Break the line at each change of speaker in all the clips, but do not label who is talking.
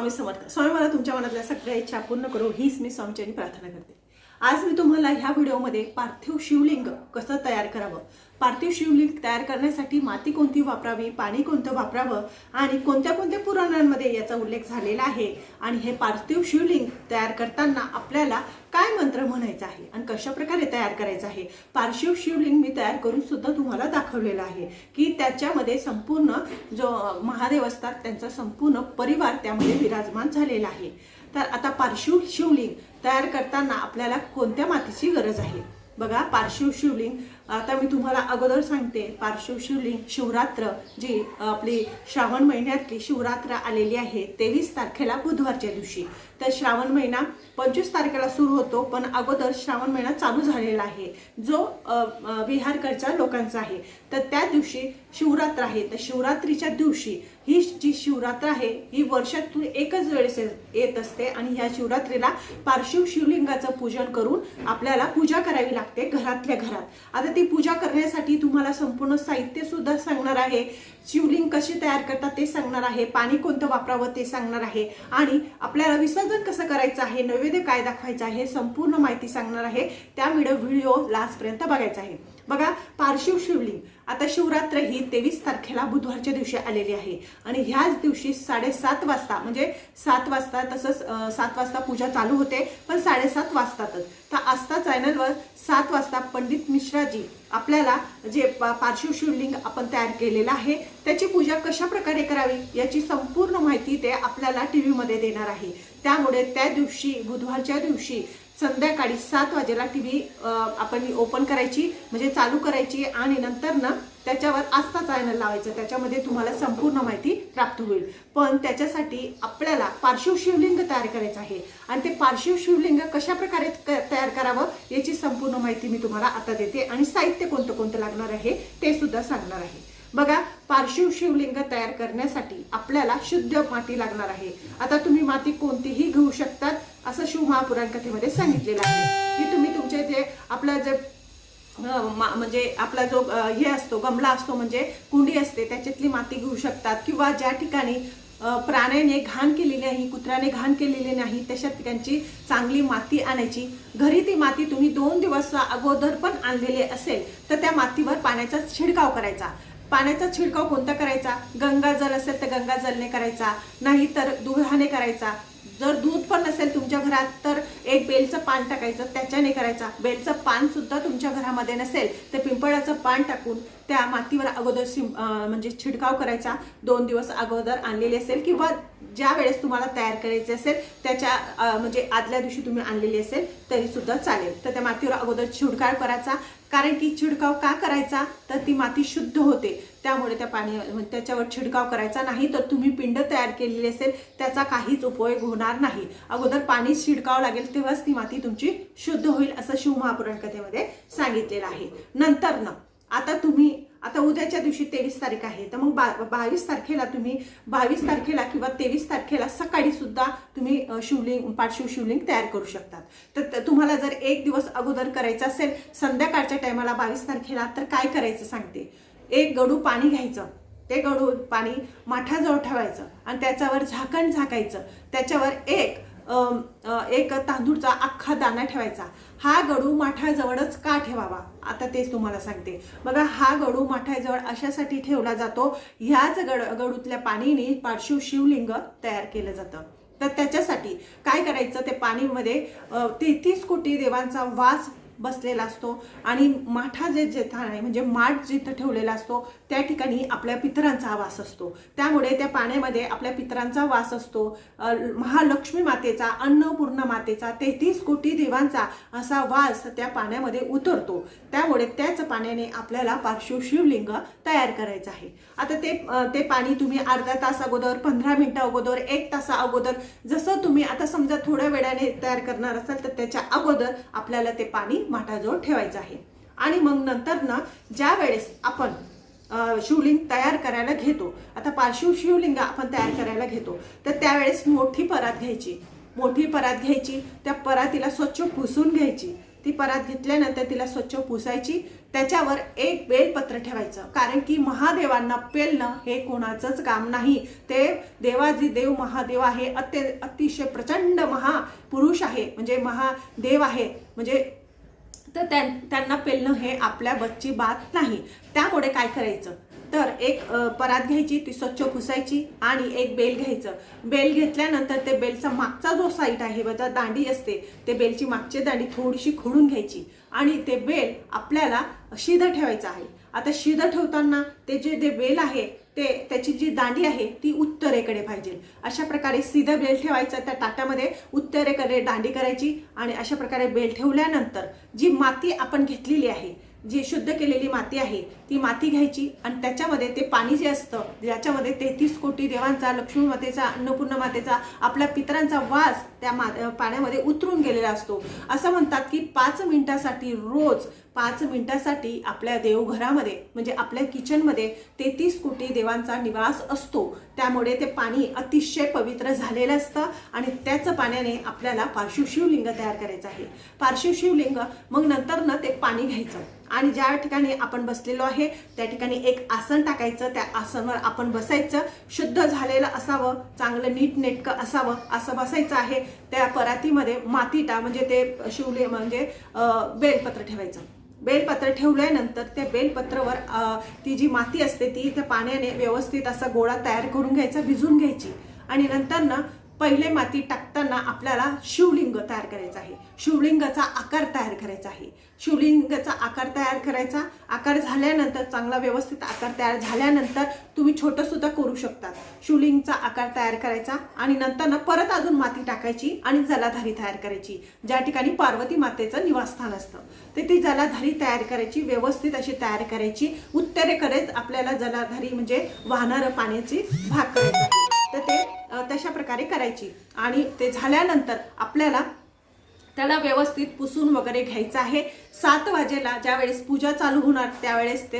स्वामी समर्थ. स्वामी मला तुमच्या मनातल्या सगळ्या इच्छा पूर्ण करू हीच मी स्वामीचरणी प्रार्थना करते. आज मी तुम्हाला ह्या व्हिडिओमध्ये पार्थिव शिवलिंग कसं तयार करावं? पार्थिव शिवलिंग तयार करण्यासाठी माती कोणती वापरावी? पाणी कोणतं वापरावं? आणि कोणत्या कोणत्या पुराणांमध्ये याचा उल्लेख झालेला आहे? आणि हे पार्थिव शिवलिंग तयार करताना आपल्याला काय मंत्र म्हणायचा आहे आणि कशा प्रकारे तयार करायचं आहे? पार्शिव शिवलिंग मी तयार करून सुद्धा तुम्हाला दाखवलेलं आहे की त्याच्यामध्ये संपूर्ण जो महादेव असतात त्यांचा संपूर्ण परिवार त्यामध्ये विराजमान झालेला आहे. तर आता पार्शिव शिवलिंग तयार करताना आपल्याला कोणत्या मातीची गरज आहे? बघा पार्शिव शिवलिंग आता मी तुम्हाला अगोदर सांगते पार्श्व शिवलिंग शिवरात्र जी आपली श्रावण महिन्यातली शिवरात्र आलेली आहे तेवीस तारखेला बुधवारच्या दिवशी. तर श्रावण महिना पंचवीस तारखेला सुरू होतो पण अगोदर श्रावण महिना चालू झालेला आहे. जो बिहारकडच्या लोकांचा आहे. तर त्या दिवशी शिवरात्र आहे. तर शिवरात्रीच्या दिवशी ही जी शिवरात्र आहे ही वर्षातून एकच वेळेस येत असते आणि ह्या शिवरात्रीला पार्श्व शिवलिंगाचं पूजन करून आपल्याला पूजा करावी लागते घरातल्या घरात. आता ती पूजा करण्यासाठी तुम्हाला संपूर्ण साहित्य सुद्धा सांगणार आहे. शिवलिंग कशी तयार करतात ते सांगणार आहे. पाणी कोणतं वापरावं ते सांगणार आहे. आणि आपल्याला विसर्जन कसं करायचं आहे नैवेद्य काय दाखवायचं आहे हे संपूर्ण माहिती सांगणार आहे. त्यामुळे व्हिडिओ लास्टपर्यंत बघायचा आहे. बघा पार्शिव शिवलिंग. आता शिवरात्र ही तेवीस तारखेला बुधवारच्या दिवशी आलेली आहे. आणि ह्याच दिवशी साडेसात वाजता म्हणजे सात वाजता तसंच सात वाजता पूजा चालू होते पण साडेसात वाजतातच. तर आस्था चॅनलवर सात वाजता पंडित मिश्राजी आपल्याला जे पार्शिव शिवलिंग आपण तयार केलेलं आहे त्याची पूजा कशा प्रकारे करावी याची संपूर्ण माहिती ते आपल्याला टी व्हीमध्ये देणार आहे. त्यामुळे त्या दिवशी बुधवारच्या दिवशी संध्याकाळी सात वाजेला टी व्ही आपण ओपन करायची म्हणजे चालू करायची आणि नंतर ना त्याच्यावर आस्था चॅनल लावायचं. त्याच्यामध्ये तुम्हाला संपूर्ण माहिती प्राप्त होईल. पण त्याच्यासाठी आपल्याला पार्श्व शिवलिंग तयार करायचं आहे. आणि ते पार्श्व शिवलिंग कशा प्रकारे तयार करावं याची संपूर्ण माहिती मी तुम्हाला आता देते. आणि साहित्य कोणतं कोणतं लागणार आहे ते सुद्धा सांगणार आहे. बघा पार्श्व शिवलिंग तयार करण्यासाठी आपल्याला शुद्ध माती लागणार आहे. आता तुम्ही माती कोणतीही घेऊ शकतात. असं शिव महापुराणकथेमध्ये सांगितलेलं आहे. की तुम्ही तुमचे जे आपलं जे मा- म्हणजे आपला जो हे असतो गमला असतो म्हणजे कुंडी असते त्याच्यातली माती घेऊ शकतात. किंवा ज्या ठिकाणी प्राण्याने घाण केलेली नाही कुत्र्याने घाण केलेली नाही तशा ठिकाणची चांगली माती आणायची. घरी ती माती तुम्ही दोन दिवस अगोदर पण आणलेली असेल तर त्या मातीवर पाण्याचा छिडकाव करायचा. पाण्याचा छिडकाव कोणता करायचा? गंगाजल असेल तर गंगाजलने करायचा नाही तर दुधाने करायचा. जर दूध पण नसेल तुमच्या घरात तर एक बेलचं पान टाकायचं त्याच्याने करायचा. बेलचं पान सुद्धा तुमच्या घरामध्ये नसेल तर पिंपळाचं पान टाकून त्या मातीवर अगोदर सिम म्हणजे छिडकाव करायचा. दोन दिवस अगोदर आणलेली असेल किंवा ज्या वेळेस तुम्हाला तयार करायचे असेल त्याच्या म्हणजे आदल्या दिवशी तुम्ही आणलेली असेल तरी सुद्धा चालेल. तर त्या मातीवर अगोदर छिडकाव करायचा. कारण की छिडकाव का करायचा? तर ती माती शुद्ध होते. त्यामुळे त्या पाणी म्हणजे त्याच्यावर छिडकाव करायचा नाही तर तुम्ही पिंड तयार केलेली असेल त्याचा काहीच उपयोग होणार नाही. अगोदर पाणी शिडकावं लागेल तेव्हाच ती माती तुमची शुद्ध होईल असं शिवमहापुराण कथेमध्ये सांगितलेलं आहे. नंतर ना आता तुम्ही आता उद्याच्या दिवशी तेवीस तारीख आहे तर मग बा बावीस तारखेला तुम्ही बावीस तारखेला किंवा तेवीस तारखेला सकाळी सुद्धा तुम्ही शिवलिंग पार्श्व शिवलिंग तयार करू शकतात. तर तुम्हाला जर एक दिवस अगोदर करायचं असेल संध्याकाळच्या टायमाला बावीस तारखेला तर काय करायचं सांगते? एक गडू पाणी घ्यायचं. ते गडू पाणी माठाजवळ ठेवायचं आणि त्याच्यावर झाकण झाकायचं. त्याच्यावर एक एक तांदूळचा अख्खा दाणा ठेवायचा. हा गडू माठाजवळच का ठेवावा? आता तेच तुम्हाला सांगते. बघा हा गडू माठाजवळ अशासाठी ठेवला जातो. ह्याच गड गडूतल्या पाणीने पार्श्व शिवलिंग तयार केलं जातं. तर त्याच्यासाठी काय करायचं? ते पाणीमध्ये तेहतीस कोटी देवांचा वास बसलेला असतो. आणि माठा जे जे थान आहे म्हणजे माठ जिथं ठेवलेला असतो त्या ठिकाणी आपल्या पितरांचा वास असतो. त्यामुळे त्या पाण्यामध्ये आपल्या पितरांचा वास असतो. महालक्ष्मी मातेचा अन्नपूर्ण मातेचा तेहतीस कोटी देवांचा असा वास त्या पाण्यामध्ये उतरतो. त्यामुळे त्याच पाण्याने आपल्याला पार्श्व शिवलिंग तयार करायचं आहे. आता ते ते पाणी तुम्ही अर्धा तास अगोदर पंधरा मिनटं अगोदर एक तासा अगोदर जसं तुम्ही आता समजा थोड्या वेळाने तयार करणार असाल तर त्याच्या अगोदर आपल्याला ते पाणी माठाजवळ ठेवायचं आहे. आणि मग नंतर ना ज्या वेळेस आपण शिवलिंग तयार करायला घेतो आता पार्श्व शिवलिंग आपण तयार करायला घेतो तर त्यावेळेस मोठी परात घ्यायची. मोठी परात घ्यायची त्या परातीला स्वच्छ पुसून घ्यायची. ती परात घेतल्यानंतर तिला स्वच्छ पुसायची. त्याच्यावर एक बेलपत्र ठेवायचं. कारण की महादेवांना पेलणं हे कोणाचंच काम नाही. ते देवाजी देव महादेव आहे अत्य अतिशय प्रचंड महापुरुष आहे. म्हणजे महादेव आहे. म्हणजे तर त्यां त्यांना पेलणं हे आपल्या बच्ची बात नाही. त्यामुळे काय करायचं? तर एक परात घ्यायची ती स्वच्छ पुसायची आणि एक बेल घ्यायचं. बेल घेतल्यानंतर ते बेलचा मागचा जो साईट आहे बजा दांडी असते ते बेलची मागची दांडी थोडीशी खोडून घ्यायची आणि ते बेल आपल्याला शिधं ठेवायचं आहे. आता शिधं ठेवताना ते जे ते बेल आहे ते त्याची जी दांडी आहे ती उत्तरेकडे पाहिजे. अशा प्रकारे सीधं बेल ठेवायचं त्या ताटामध्ये उत्तरेकडे दांडी करायची आणि अशा प्रकारे बेल ठेवल्यानंतर जी माती आपण घेतलेली आहे जी शुद्ध केलेली माती आहे ती माती घ्यायची आणि त्याच्यामध्ये ते पाणी जे असतं ज्याच्यामध्ये तेहतीस कोटी देवांचा लक्ष्मी मातेचा अन्नपूर्णा मातेचा आपल्या पितरांचा वास त्या मा पाण्यामध्ये उतरून गेलेला असतो. असं म्हणतात की पाच मिनिटासाठी रोज पाच मिनिटासाठी आपल्या देवघरामध्ये म्हणजे आपल्या किचनमध्ये तेहतीस कोटी देवांचा निवास असतो. त्यामुळे ते पाणी अतिशय पवित्र झालेलं असतं आणि त्याच पाण्याने आपल्याला पार्श्व शिवलिंग तयार करायचं आहे. पार्श्व शिवलिंग मग नंतर ना ते पाणी घ्यायचं. आणि ज्या ठिकाणी आपण बसलेलो आहे त्या ठिकाणी एक आसन टाकायचं त्या आसनवर आपण बसायचं. शुद्ध झालेलं असावं चांगलं नीटनेटकं असावं असं बसायचं आहे. त्या परातीमध्ये मातीटा म्हणजे ते शिवले म्हणजे बेलपत्र ठेवायचं. बेलपत्र ठेवल्यानंतर त्या बेलपत्रावर ती जी माती असते ती त्या पाण्याने व्यवस्थित असा गोळा तयार करून घ्यायचा भिजून घ्यायची. आणि नंतर ना पहिले माती टाकताना आपल्याला शिवलिंग तयार करायचं आहे. शिवलिंगाचा आकार तयार करायचा आहे. शिवलिंगाचा आकार तयार करायचा. आकार झाल्यानंतर चांगला व्यवस्थित आकार तयार झाल्यानंतर तुम्ही छोटं सुद्धा करू शकतात शिवलिंगचा आकार तयार करायचा आणि नंतर ना परत अजून माती टाकायची आणि जलाधारी तयार करायची. ज्या ठिकाणी पार्वती मातेचं निवासस्थान असतं. ते ती जलाधारी तयार करायची व्यवस्थित अशी तयार करायची. उत्तरेकडेच आपल्याला जलाधारी म्हणजे वाहणारं पाण्याची भाग करायची. तर ते तशा प्रकारे करायची. आणि ते झाल्यानंतर आपल्याला त्याला व्यवस्थित पुसून वगैरे घ्यायचं आहे. सात वाजेला ज्यावेळेस पूजा चालू होणार त्यावेळेस ते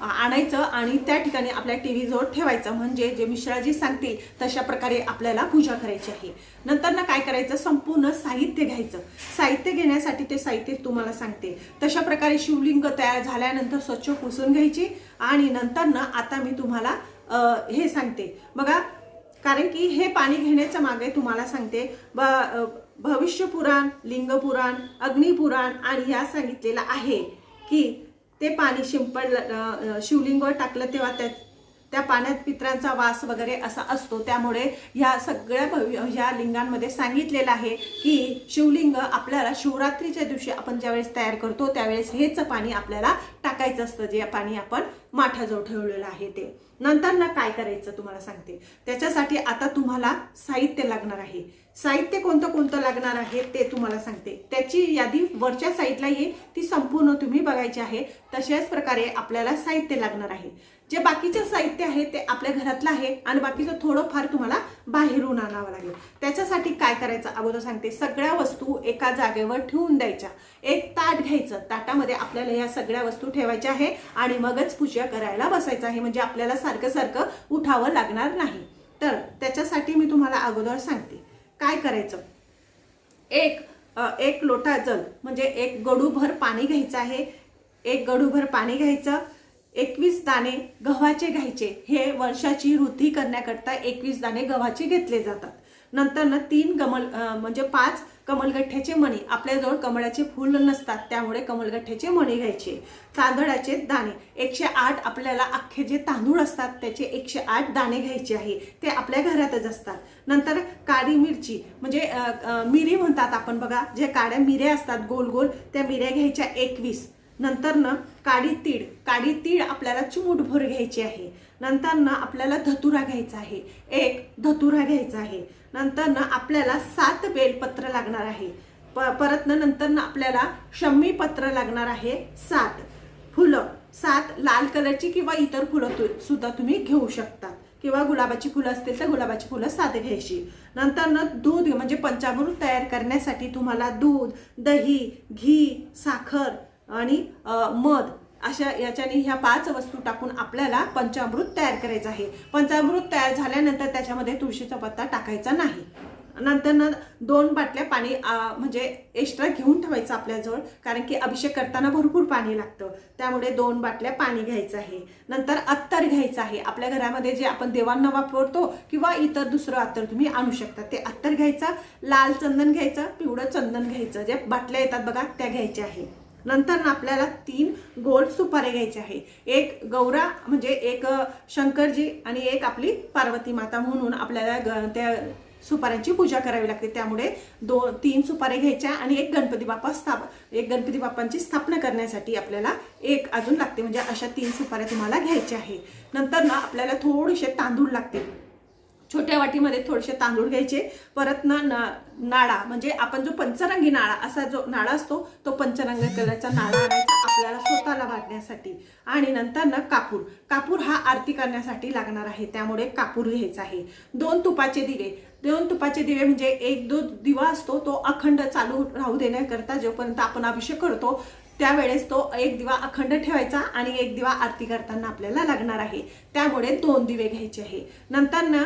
आणायचं आणि त्या ठिकाणी आपल्या टी व्हीजवळ ठेवायचं. म्हणजे जे मिश्राजी सांगतील तशा प्रकारे आपल्याला पूजा करायची आहे. नंतर ना काय करायचं? संपूर्ण साहित्य घ्यायचं. साहित्य घेण्यासाठी ते साहित्य तुम्हाला सांगते. तशा प्रकारे शिवलिंग तयार झाल्यानंतर स्वच्छ पुसून घ्यायची. आणि नंतर ना आता मी तुम्हाला हे सांगते. बघा कारण की हे पाणी घेण्याच्या मागे तुम्हाला सांगते ब भविष्यपुराण लिंगपुराण अग्निपुराण आणि ह्या सांगितलेलं आहे की ते पाणी शिंपड शिवलिंगवर टाकलं तेव्हा त्या त्या पाण्यात पित्रांचा वास वगैरे असा असतो. त्यामुळे ह्या सगळ्या भवि ह्या लिंगांमध्ये सांगितलेलं आहे की शिवलिंग आपल्याला शिवरात्रीच्या दिवशी आपण ज्यावेळेस तयार करतो त्यावेळेस हेच पाणी आपल्याला टाकायचं असतं जे पाणी आपण माठाजवळ ठेवलेलं आहे ते. नंतर ना काय करायचं तुम्हाला सांगते. त्याच्यासाठी आता तुम्हाला साहित्य लागणार आहे. साहित्य कोणतं कोणतं लागणार आहे ते तुम्हाला सांगते. त्याची यादी वरच्या साईडला येईल ती संपूर्ण तुम्ही बघायची आहे. तशाच प्रकारे आपल्याला साहित्य लागणार आहे. जे बाकीचे साहित्य आहे ते आपल्या घरातलं आहे आणि बाकीचं थोडंफार तुम्हाला बाहेरून आणावं लागेल. त्याच्यासाठी काय करायचं? अगोदर सांगते. सगळ्या वस्तू एका जागेवर ठेवून द्यायच्या. एक ताट घ्यायचं. ताटामध्ये आपल्याला या सगळ्या वस्तू ठेवायच्या आहे आणि मगच पूजा करायला बसायचं आहे. म्हणजे आपल्याला सारखं सारखं उठावं लागणार नाही. तर त्याच्यासाठी मी तुम्हाला अगोदर सांगते. काय करायचं? एक एक लोटा जल म्हणजे एक गडूभर पाणी घ्यायचं आहे. एक गडूभर पाणी घ्यायचं. एकवीस दाणे गव्हाचे घ्यायचे. हे वर्षाची वृद्धी करण्याकरता एकवीस दाणे गव्हाचे घेतले जातात. नंतर ना तीन कमल म्हणजे पाच कमलगठ्ठ्याचे मणी. आपल्याजवळ कमळाचे फुल नसतात त्यामुळे कमलगठ्ठ्याचे मणी घ्यायचे. तांदळाचे दाणे. एकशे आठ आपल्याला अख्खे जे तांदूळ असतात त्याचे एकशे आठ दाणे घ्यायचे आहे. ते आपल्या घरातच असतात. नंतर काळी मिरची म्हणजे मिरी म्हणतात आपण बघा. जे काळ्या मिऱ्या असतात गोल गोल त्या मिऱ्या घ्यायच्या एकवीस. नंतर ना काळी तीळ काळी तीळ आपल्याला चिमूटभर घ्यायची आहे. नंतर ना आपल्याला धतुरा घ्यायचा आहे. एक धतुरा घ्यायचा आहे. नंतर ना आपल्याला सात बेलपत्र लागणार आहे. प परत नंतरनं नंतर ना आपल्याला शम्मी पत्र लागणार आहे सात. फुलं सात लाल कलरची किंवा इतर फुलं तु सुद्धा तुम्ही घेऊ शकता किंवा गुलाबाची फुलं असतील तर गुलाबाची फुलं सात घ्यायची. नंतर ना दूध म्हणजे पंचामृत तयार करण्यासाठी तुम्हाला दूध दही घी साखर आणि मध अशा याच्याने ह्या पाच वस्तू टाकून आपल्याला पंचामृत तयार करायचं आहे. पंचामृत तयार झाल्यानंतर त्याच्यामध्ये तुळशीचा पत्ता टाकायचा नाही. नंतर ना दोन बाटल्या पाणी म्हणजे एक्स्ट्रा घेऊन ठेवायचं आपल्याजवळ कारण की अभिषेक करताना भरपूर पाणी लागतं. त्यामुळे दोन बाटल्या पाणी घ्यायचं आहे. नंतर अत्तर घ्यायचं आहे. आपल्या घरामध्ये जे आपण देवांना वापरतो किंवा इतर दुसरं अत्तर तुम्ही आणू शकता. ते अत्तर घ्यायचं लाल चंदन घ्यायचं पिवळं चंदन घ्यायचं. जे बाटल्या येतात बघा त्या घ्यायच्या आहे. नंतर ना आपल्याला तीन गोल सुपारे घ्यायचे आहे. एक गौरा म्हणजे एक शंकरजी आणि एक आपली पार्वती माता म्हणून आपल्याला ग- त्या सुपाऱ्यांची पूजा करावी लागते. त्यामुळे दोन तीन सुपारे घ्यायच्या आणि एक गणपती बाप्पा स्थाप एक गणपती बाप्पांची स्थापना करण्यासाठी आपल्याला एक अजून लागते. म्हणजे अशा तीन सुपाऱ्या तुम्हाला घ्यायच्या आहे. नंतर ना आपल्याला थोडेसे तांदूळ लागतील. छोट्या वाटीमध्ये थोडेसे तांदूळ घ्यायचे. परत ना नाळा म्हणजे आपण जो पंचरंगी नाळा असा जो नाळा असतो तो पंचरंगी कलरचा नाळा आणायचा आपल्याला स्वतःला वाढण्यासाठी आणि नंतर ना कापूर. कापूर हा आरती करण्यासाठी लागणार आहे. त्यामुळे कापूर घ्यायचा आहे. दोन तुपाचे दिवे. दोन तुपाचे दिवे म्हणजे एक दो दिवा असतो तो अखंड चालू राहू देण्याकरता जोपर्यंत आपण अभिषेक करतो त्यावेळेस तो एक दिवा अखंड ठेवायचा आणि एक दिवा आरती करताना आपल्याला लागणार आहे. त्यामुळे दोन दिवे घ्यायचे आहे. नंतर ना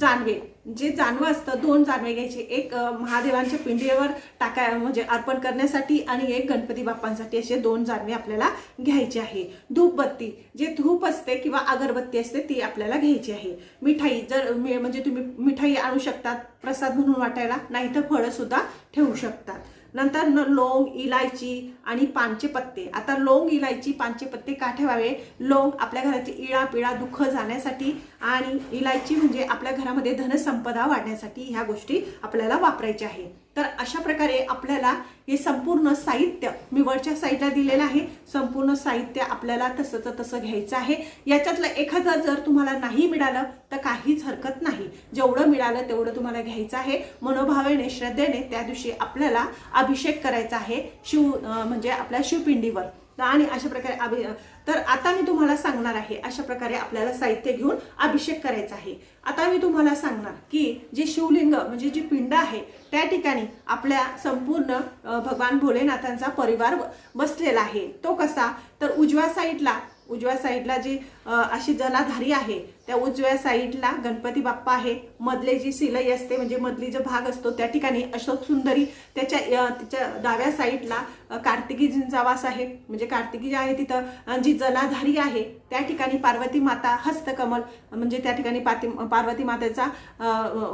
जानवे. जे जानवं असतं दोन जानवे घ्यायचे. एक महादेवांच्या पिंडीवर टाकाय म्हणजे अर्पण करण्यासाठी आणि एक गणपती बाप्पांसाठी असे दोन जानवे आपल्याला घ्यायचे आहे. धूपबत्ती. जे धूप असते किंवा अगरबत्ती असते ती आपल्याला घ्यायची आहे. मिठाई. जर म्हणजे तुम्ही मिठाई आणू शकतात प्रसाद म्हणून वाटायला. नाही तर फळंसुद्धा ठेवू शकतात. नंतर न लोंग इलायची आणि पानचे पत्ते. आता लोंग इलायची पानचे पत्ते का ठेवावे? लोंग आपल्या घराची इळा पिळा दुःख जाण्यासाठी आणि इलायची म्हणजे आपल्या घरामध्ये धनसंपदा वाढण्यासाठी ह्या गोष्टी आपल्याला वापरायच्या आहेत. तर अशा प्रकारे आपल्याला हे संपूर्ण साहित्य मी वरच्या साईडला दिलेलं आहे. संपूर्ण साहित्य आपल्याला तसंच तसं घ्यायचं आहे. याच्यातलं एखादं जर तुम्हाला नाही मिळालं तर काहीच हरकत नाही. जेवढं मिळालं तेवढं तुम्हाला घ्यायचं आहे. मनोभावेने श्रद्धेने त्या दिवशी आपल्याला अभिषेक करायचा आहे शिव म्हणजे आपल्या शिवपिंडीवर. आणि अशा प्रकारे अभि तर आता मी तुम्हाला सांगणार आहे अशा प्रकारे आपल्याला साहित्य घेऊन अभिषेक करायचा आहे. आता मी तुम्हाला सांगणार की जे शिवलिंग म्हणजे जी पिंड आहे त्या ठिकाणी आपल्या संपूर्ण भगवान भोलेनाथांचा परिवार बसलेला आहे. तो कसा? तर उजव्या साईडला उजव्या साईडला जे अशी जनाधारी आहे. त्या उजव्या साईडला गणपती बाप्पा आहे. मधले जी सिलई असते म्हणजे मधली जो भाग असतो त्या ठिकाणी अशोक सुंदरी त्याच्या तिच्या त्याच्या डाव्या साईडला कार्तिकीजींचा वास आहे. म्हणजे कार्तिकी जी आहे तिथं जी जनाधारी आहे त्या ठिकाणी पार्वती माता हस्तकमल म्हणजे त्या ठिकाणी पाती पार्वती मातेचा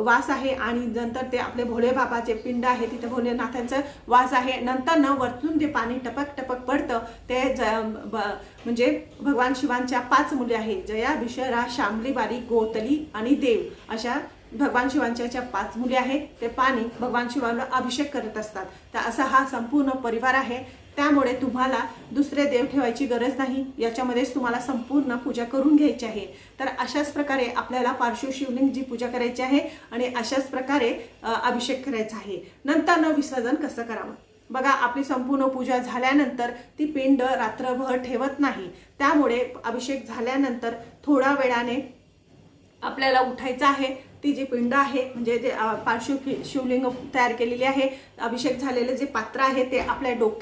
वास आहे. आणि नंतर ते आपले भोले बाबाचे पिंड आहे तिथे भोलेनाथांचा वास आहे. नंतर न वरतून जे पाणी टपक टपक पडतं ते ज ब- म्हणजे भगवान शिवांच्या पाच मुले आहेत. जया बिशरा शामली बारी गोतली आणि देव अशा भगवान शिवांच्या ज्या पाच मुली आहेत ते पाणी भगवान शिवाला अभिषेक करत असतात. तर असा हा संपूर्ण परिवार आहे. त्यामुळे तुम्हाला दुसरे देव ठेवायची गरज नाही. याच्यामध्येच तुम्हाला संपूर्ण पूजा करून घ्यायची आहे. तर अशाच प्रकारे आपल्याला पार्श्व शिवलिंगची पूजा करायची आहे आणि अशाच प्रकारे अभिषेक करायचा आहे. नंतर न विसर्जन कसं करावं? बघा आपली संपूर्ण पूजा झाल्यानंतर ती पिंड रात्रभर ठेवत नाही. त्यामुळे अभिषेक झाल्यानंतर थोड्या वेळाने आपल्याला उठायचं आहे. ती जी पिंड आहे म्हणजे जे पार्श्व शिवलिंग तयार केलेली आहे अभिषेक झालेले जे पात्र आहे ते आपल्या डोक्यात